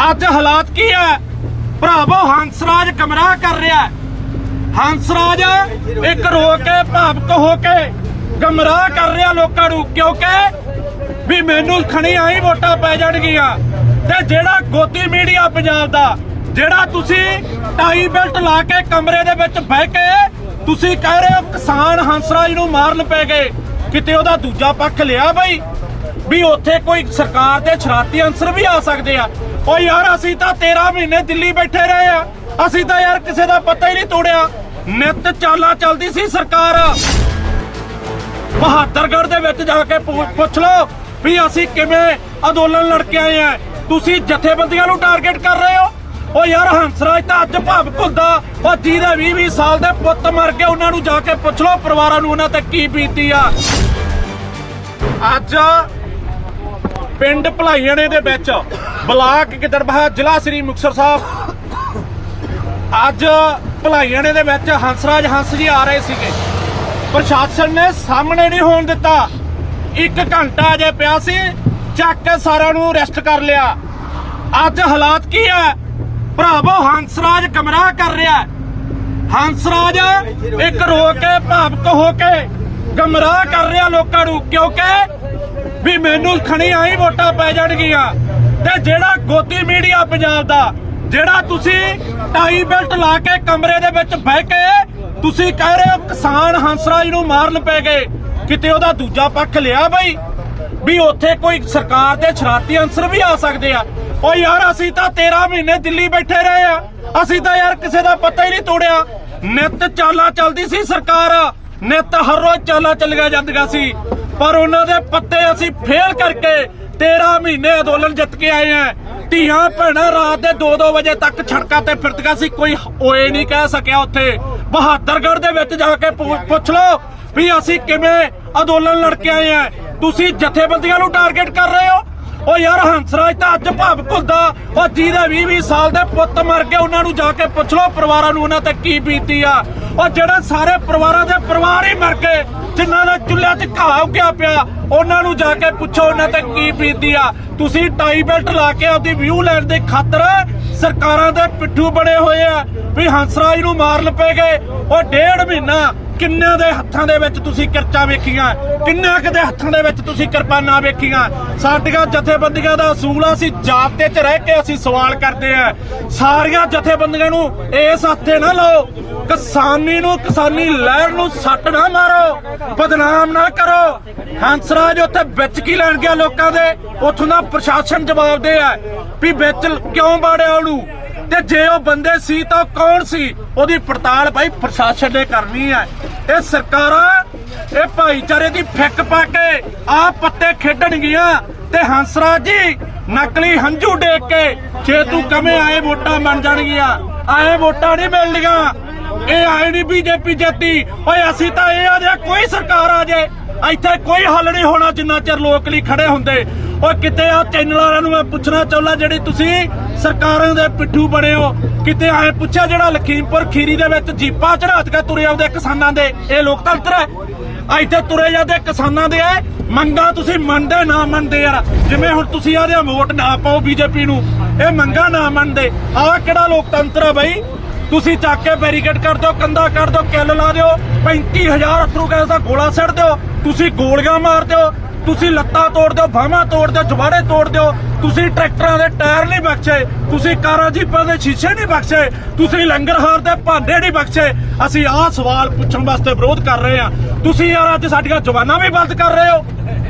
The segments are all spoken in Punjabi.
ਅੱਜ ਹਾਲਾਤ ਕੀ ਹੈ? ਭਰਾਵੋ, ਹੰਸਰਾਜ ਗਮਰਾਹ ਕਰ ਰਿਹਾ ਹੈ। ਹੰਸਰਾਜ ਇੱਕ ਰੋ ਕੇ ਭਾਵਕ ਹੋ ਕੇ ਗਮਰਾਹ ਕਰ ਰਿਹਾ ਲੋਕਾਂ ਨੂੰ, ਕਿਉਂਕਿ ਵੀ ਮੈਨੂੰ ਖਣੀ ਆਈ ਵੋਟਾਂ ਪੈ ਜਾਣਗੀਆਂ। ਤੇ ਜਿਹੜਾ ਗੋਦੀ ਮੀਡੀਆ ਪੰਜਾਬ ਦਾ, ਜਿਹੜਾ ਤੁਸੀਂ ਟਾਈ ਬੈਲਟ ਲਾ ਕੇ ਕਮਰੇ ਦੇ ਵਿੱਚ ਬਹਿ ਕੇ ਤੁਸੀਂ ਕਹਿ ਰਹੇ ਹੋ ਕਿਸਾਨ ਹੰਸਰਾਜ ਨੂੰ ਮਾਰਨ ਪੈ ਗਏ। ਕਿਤੇ ਉਹਦਾ ਦੂਜਾ ਪੱਖ ਲਿਆ ਬਈ, ਵੀ ਉੱਥੇ ਕੋਈ ਸਰਕਾਰ ਦੇ ਸ਼ਰਾਰਤੀ ਅੰਸਰ ਵੀ ਆ ਸਕਦੇ ਆ। ਓ ਯਾਰ, ਅਸੀਂ ਤਾਂ 13 ਮਹੀਨੇ ਦਿੱਲੀ ਬੈਠੇ ਰਹੇ ਆ। ਅਸੀਂ ਤਾਂ ਯਾਰ ਕਿਸੇ ਦਾ ਪਤਾ ਹੀ ਨਹੀਂ ਤੋੜਿਆ। ਨਿਤ ਚਾਲਾ ਚੱਲਦੀ ਸੀ ਸਰਕਾਰ। ਬਹਾਦਰਗੜ੍ਹ ਦੇ ਵਿੱਚ ਜਾ ਕੇ ਪੁੱਛ ਲਓ ਵੀ ਅਸੀਂ ਕਿਵੇਂ ਅੰਦੋਲਨ ਲੜ ਕੇ ਆਏ ਆ। ਤੁਸੀਂ ਜਥੇਬੰਦੀਆਂ ਨੂੰ ਟਾਰਗੇਟ ਕਰ ਰਹੇ ਹੋ? ਓ ਯਾਰ, ਹੰਸਰਾਜ ਤਾਂ ਅੱਜ ਭਾਵ ਭੁੱਲਦਾ ਉਹ ਜਿਹਦੇ 20 20 ਸਾਲ ਦੇ ਪੁੱਤ ਮਰ ਗਏ, ਉਹਨਾਂ ਨੂੰ ਜਾ ਕੇ ਪੁੱਛ ਲਓ, ਪਰਿਵਾਰਾਂ ਨੂੰ ਉਹਨਾਂ ਤੇ ਕੀ ਬੀਤੀ ਆ। ਅੱਜ ਪਿੰਡ ਭਲਾਈਆਣੇ ਦੇ ਵਿੱਚ ਬਲਾਕ ਗਿੱਦੜਬਾਹਾ ਜ਼ਿਲ੍ਹਾ ਸ੍ਰੀ ਮੁਕਤਸਰ ਸਾਹਿਬ। ਅੱਜ ਭਲਾਈਆਣੇ ਦੇ ਵਿੱਚ ਹੰਸਰਾਜ ਹੰਸ ਜੀ ਆ ਰਹੇ ਸੀਗੇ। ਪ੍ਰਸ਼ਾਸਨ ਨੇ ਸਾਹਮਣੇ ਨਹੀਂ ਹੋਣ ਦਿੱਤਾ। ਇੱਕ ਘੰਟਾ ਜੇ ਪਿਆ ਸੀ, ਚੱਕ ਕੇ ਸਾਰਿਆਂ ਨੂੰ ਅਰੈਸਟ ਕਰ ਲਿਆ। ਅੱਜ ਹਾਲਾਤ ਕੀ ਹੈ? ਭਰਾਵੋ, ਹੰਸਰਾਜ ਗਮਰਾਹ ਕਰ ਰਿਹਾ ਹੈ। ਹੰਸਰਾਜ ਇੱਕ ਰੋ ਕੇ ਭਾਵਕ ਹੋ ਕੇ ਗਮਰਾਹ ਕਰ ਰਿਹਾ ਲੋਕਾਂ ਨੂੰ, ਕਿਉਂਕਿ ਵੀ ਮੈਨੂੰ ਖਣੀ ਆਈ ਵੋਟਾਂ ਪੈ ਜਾਣਗੀਆਂ। ਤੇ ਜਿਹੜਾ ਗੋਦੀ ਮੀਡੀਆ ਪੰਜਾਬ ਦਾ, ਜਿਹੜਾ ਤੁਸੀਂ ਟਾਈ ਬੈਲਟ ਲਾ ਕੇ ਕਮਰੇ ਦੇ ਵਿੱਚ ਬਹਿ ਕੇ ਤੁਸੀਂ ਕਹਿ ਰਹੇ ਹੋ ਕਿਸਾਨ ਹੰਸਰਾਜ ਨੂੰ ਮਾਰਨ ਪੈ ਗਏ। ਕਿਤੇ ਉਹਦਾ ਦੂਜਾ ਪੱਖ ਲਿਆ ਬਈ? ਵੀ ਉੱਥੇ ਕੋਈ ਸਰਕਾਰ ਦੇ ਸ਼ਰਾਰਤੀ ਅੰਸਰ ਵੀ ਆ ਸਕਦੇ ਆ। ਓ ਯਾਰ ਅਸੀਂ ਤਾਂ 13 ਮਹੀਨੇ ਦਿੱਲੀ ਬੈਠੇ ਰਹੇ ਆ। ਅਸੀਂ ਤਾਂ ਯਾਰ ਕਿਸੇ ਦਾ ਪਤਾ ਹੀ ਨਹੀਂ ਤੋੜਿਆ। ਨਿਤ ਚਾਲਾ ਚੱਲਦੀ ਸੀ ਸਰਕਾਰ। ਨਿਤ ਹਰ ਰੋਜ਼ ਚਾਲਾ ਚੱਲਿਆ ਜਾਂਦੀਆਂ ਸੀ। ਪਰ ਉਹਨਾਂ ਦੇ ਪੱਤੇ ਅਸੀਂ ਫੇਲ ਕਰਕੇ 13 ਮਹੀਨੇ ਅੰਦੋਲਨ ਜਿੱਤ ਕੇ ਆਏ ਆ ਧੀਆਂ ਭੈਣਾਂ ਰਾਤ ਦੇ 2-2 ਵਜੇ ਤੱਕ ਛੜਕਾਂ ਤੇ ਫਿਰਦੀਆਂ ਸੀ, ਕੋਈ ਓਏ ਨਹੀਂ ਕਹਿ ਸਕਿਆ ਉੱਥੇ। ਬਹਾਦਰਗੜ੍ਹ ਦੇ ਵਿੱਚ ਜਾ ਕੇ ਪੁੱਛ ਲਓ ਵੀ ਅਸੀਂ ਕਿਵੇਂ ਅੰਦੋਲਨ ਲੜ ਕੇ ਆਏ ਆ ਤੁਸੀਂ ਜਥੇਬੰਦੀਆਂ ਨੂੰ ਟਾਰਗੇਟ ਕਰ ਰਹੇ ਹੋ? ਓ ਯਾਰ ਹੰਸਰਾਜ ਤਾਂ ਅੱਜ ਭਾਵਕ ਹੁੰਦਾ ਉਹ ਜਿਹਦੇ 20 20 ਸਾਲ ਦੇ ਪੁੱਤ ਮਰ ਗਏ, ਉਹਨਾਂ ਨੂੰ ਜਾ ਕੇ ਪੁੱਛ ਲਓ ਪਰਿਵਾਰਾਂ ਨੂੰ ਉਹਨਾਂ ਤੇ ਕੀ ਬੀਤੀ ਆ। ਉਹ ਜਿਹੜੇ ਸਾਰੇ ਪਰਿਵਾਰਾਂ ਦੇ ਪਰਿਵਾਰ ਹੀ ਮਰ ਗਏ, ਜਿਨ੍ਹਾਂ ਦਾ ਚੁੱਲ੍ਹਿਆਂ 'ਚ ਘਾਹ ਉੱਗਿਆ ਪਿਆ, ਉਹਨਾਂ ਨੂੰ ਜਾ ਕੇ ਪੁੱਛੋ ਉਹਨਾਂ ਤੇ ਕੀ ਬੀਤੀ ਆ। ਤੁਸੀਂ ਟਾਈ ਬੈਲਟ ਲਾ ਕੇ ਆਪਦੀ ਵਿਊ ਲੈਣ ਦੇ ਖਾਤਰ ਸਰਕਾਰਾਂ ਦੇ ਪਿੱਠੂ ਬਣੇ ਹੋਏ ਆ ਵੀ ਹੰਸਰਾਜ ਨੂੰ ਮਾਰ ਪੈ ਗਏ। ਉਹ ਡੇਢ ਮਹੀਨਾ ਕਿੰਨਿਆਂ ਦੇ ਹੱਥਾਂ ਦੇ ਵਿੱਚ ਤੁਸੀਂ ਕਿਰਚਾ ਵੇਖੀਆਂ? ਕਿੰਨਿਆਂ ਦੇ ਹੱਥਾਂ ਦੇ ਵਿੱਚ ਤੁਸੀਂ ਕਿਰਪਾਨਾਂ ਵੇਖੀਆਂ? ਸਾਡੀਆਂ ਜਥੇਬੰਦੀਆਂ ਦਾ ਅਸੂਲ ਆ, ਅਸੀਂ ਜਾਬਤੇ 'ਚ ਰਹਿ ਕੇ ਅਸੀਂ ਸਵਾਲ ਕਰਦੇ ਆ। ਸਾਰੀਆਂ ਜਥੇਬੰਦੀਆਂ ਨੂੰ ਇਸ ਹੱਥੇ ਨਾ ਲਾਓ। ਕਿਸਾਨੀ ਨੂੰ, ਕਿਸਾਨੀ ਲਹਿਰ ਨੂੰ ਸੱਟ ਨਾ ਮਾਰੋ। ਬਦਨਾਮ ਨਾ ਕਰੋ। ਹੰਸਰਾਜ ਉੱਥੇ ਵਿੱਚ ਕੀ ਲੈਣ ਗਿਆ ਲੋਕਾਂ ਦੇ? ਉੱਥੋਂ ਦਾ ਪ੍ਰਸ਼ਾਸਨ ਜਵਾਬ ਦੇ ਆ ਵੀ ਵਿੱਚ ਕਿਉਂ ਬਾੜਿਆ ਉਹਨੂੰ? ਤੇ ਜੇ ਉਹ ਬੰਦੇ ਸੀ ਤਾਂ ਉਹ ਕੌਣ ਸੀ? ਉਹਦੀ ਪੜਤਾਲ ਭਾਈ ਪ੍ਰਸ਼ਾਸਨ ਨੇ ਕਰਨੀ ਹੈ ਇਹ ਸਰਕਾਰਾਂ, ਇਹ ਭਾਈਚਾਰੇ ਦੀ ਫਿੱਕ ਪਾ ਕੇ ਆ ਪੱਤੇ ਖੇਡਣਗੀਆਂ ਤੇ ਹੰਸਰਾਜ ਜੀ, ਨਕਲੀ ਹੰਝੂ ਡੇਕ ਕੇ ਜੇ ਤੂੰ ਕਵੇਂ ਆਏ ਵੋਟਾਂ ਬਣ ਜਾਣਗੀਆਂ, ਆਏ ਵੋਟਾਂ ਨਹੀਂ ਮਿਲਣਗੀਆਂ। ਇਹ ਆਏ ਨਹੀਂ ਬੀਜੇਪੀ ਜੇਤੀ। ਓਏ, ਅਸੀਂ ਤਾਂ ਇਹ ਆ ਜੇ, ਕੋਈ ਸਰਕਾਰ ਆ ਜੇ, ਇੱਥੇ ਕੋਈ ਹੱਲ ਨਹੀਂ ਹੋਣਾ ਜਿੰਨਾ ਚਿਰ ਲੋਕ ਲਈ ਖੜੇ ਹੁੰਦੇ। ਉਹ ਕਿਤੇ ਆ ਚੈਨਲ ਵਾਲਿਆਂ ਨੂੰ ਮੈਂ ਪੁੱਛਣਾ ਚਾਹੁੰਦਾ, ਜਿਹੜੀ ਤੁਸੀਂ ਸਰਕਾਰਾਂ ਦੇ ਪਿੱਠੂ ਬਣੇ ਹੋ, ਕਿਤੇ ਆਏ ਪੁੱਛਿਆ ਜਿਹੜਾ ਲਖੀਮਪੁਰ ਖੀਰੀ ਦੇ ਵਿੱਚ ਜੀਪਾਂ ਚੜਾਤ ਕੇ ਤੁਰੇ ਆਉਂਦੇ ਕਿਸਾਨਾਂ ਦੇ? ਇਹ ਲੋਕਤੰਤਰ ਹੈ। ਇੱਥੇ ਤੁਰੇ ਜਾਂਦੇ ਕਿਸਾਨਾਂ ਦੇ ਇਹ ਤੁਸੀਂ ਮੰਨਦੇ, ਨਾ ਮੰਨਦੇ ਯਾਰ। ਜਿਵੇਂ ਹੁਣ ਤੁਸੀਂ ਆਦੇ ਵੋਟ ਨਾ ਪਾਓ ਬੀਜੇਪੀ ਨੂੰ, ਇਹ ਮੰਗਾਂ ਨਾ ਮੰਨਦੇ। ਆਹ ਕਿਹੜਾ ਲੋਕਤੰਤਰ ਹੈ ਬਾਈ? ਤੁਸੀਂ ਚੱਕ ਕੇ ਬੈਰੀਕੇਡ ਕਰ ਦਿਓ ਕੰਦਾ ਕਰ ਦਿਓ, ਕਿੱਲ ਲਾ ਦਿਓ 35000 ਅਥਰੂ ਗੈਸ ਦਾ ਗੋਲਾ ਸੱਟ ਦਿਓ। ਤੁਸੀਂ ਗੋਲੀਆਂ ਮਾਰ ਦਿਓ। ਤੁਸੀਂ ਲੱਤਾਂ ਤੋੜ ਦਿਓ, ਬਾਹਾਂ ਤੋੜ ਦਿਓ, ਜਵਾੜੇ ਤੋੜ ਦਿਓ, ਤੁਸੀਂ ਟਰੈਕਟਰਾਂ ਦੇ ਟਾਇਰ ਨਹੀਂ ਬਖਸ਼ੇ, ਤੁਸੀਂ ਕਾਰਾਂ, ਜੀਪਾਂ ਦੇ ਸ਼ੀਸ਼ੇ ਨਹੀਂ ਬਖਸ਼ੇ, ਤੁਸੀਂ ਲੰਗਰਹਾਰ ਦੇ ਭਾਂਡੇ ਨਹੀਂ ਬਖਸ਼ੇ। ਅਸੀਂ ਆਹ ਸਵਾਲ ਪੁੱਛਣ ਵਾਸਤੇ ਵਿਰੋਧ ਕਰ ਰਹੇ ਹਾਂ। ਤੁਸੀਂ ਯਾਰ, ਅੱਜ ਸਾਡੀਆਂ ਜਵਾਨਾਂ ਵੀ ਬੰਦ ਕਰ ਰਹੇ ਹੋ,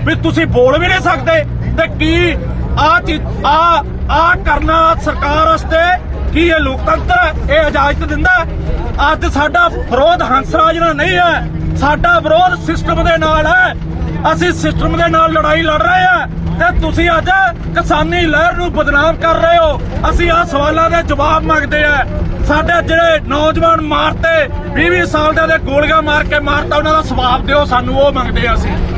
ਵੀ ਤੁਸੀਂ ਬੋਲ ਵੀ ਨਹੀਂ ਸਕਦੇ। ਤੇ ਕੀ ਆ ਆ ਆ ਕਰਨਾ ਸਰਕਾਰ ਵਾਸਤੇ? ਕੀ ਇਹ ਲੋਕਤੰਤਰ ਇਹ ਇਜਾਜ਼ਤ ਦਿੰਦਾ ਅੱਜ ਸਾਡਾ ਵਿਰੋਧ ਹੰਸਰਾਜ ਨਾਲ ਨਹੀਂ ਹੈ। ਸਾਡਾ ਵਿਰੋਧ ਸਿਸਟਮ ਦੇ ਨਾਲ ਹੈ। ਅਸੀਂ ਸਿਸਟਮ ਦੇ ਨਾਲ ਲੜਾਈ ਲੜ ਰਹੇ ਹਾਂ ਤੇ ਤੁਸੀਂ ਅੱਜ ਕਿਸਾਨੀ ਲਹਿਰ ਨੂੰ ਬਦਨਾਮ ਕਰ ਰਹੇ ਹੋ। ਅਸੀਂ ਆ ਸਵਾਲਾਂ ਦੇ ਜਵਾਬ ਮੰਗਦੇ ਆ ਸਾਡੇ ਜਿਹੜੇ ਨੌਜਵਾਨ ਮਾਰਤੇ 20 20 ਸਾਲ ਦੇ ਦੇ ਗੋਲੀਆਂ ਮਾਰ ਕੇ ਮਾਰਤਾ, ਉਹਨਾਂ ਦਾ ਸਵਾਬ ਦਿਓ ਸਾਨੂੰ, ਉਹ ਮੰਗਦੇ ਆ ਅਸੀਂ।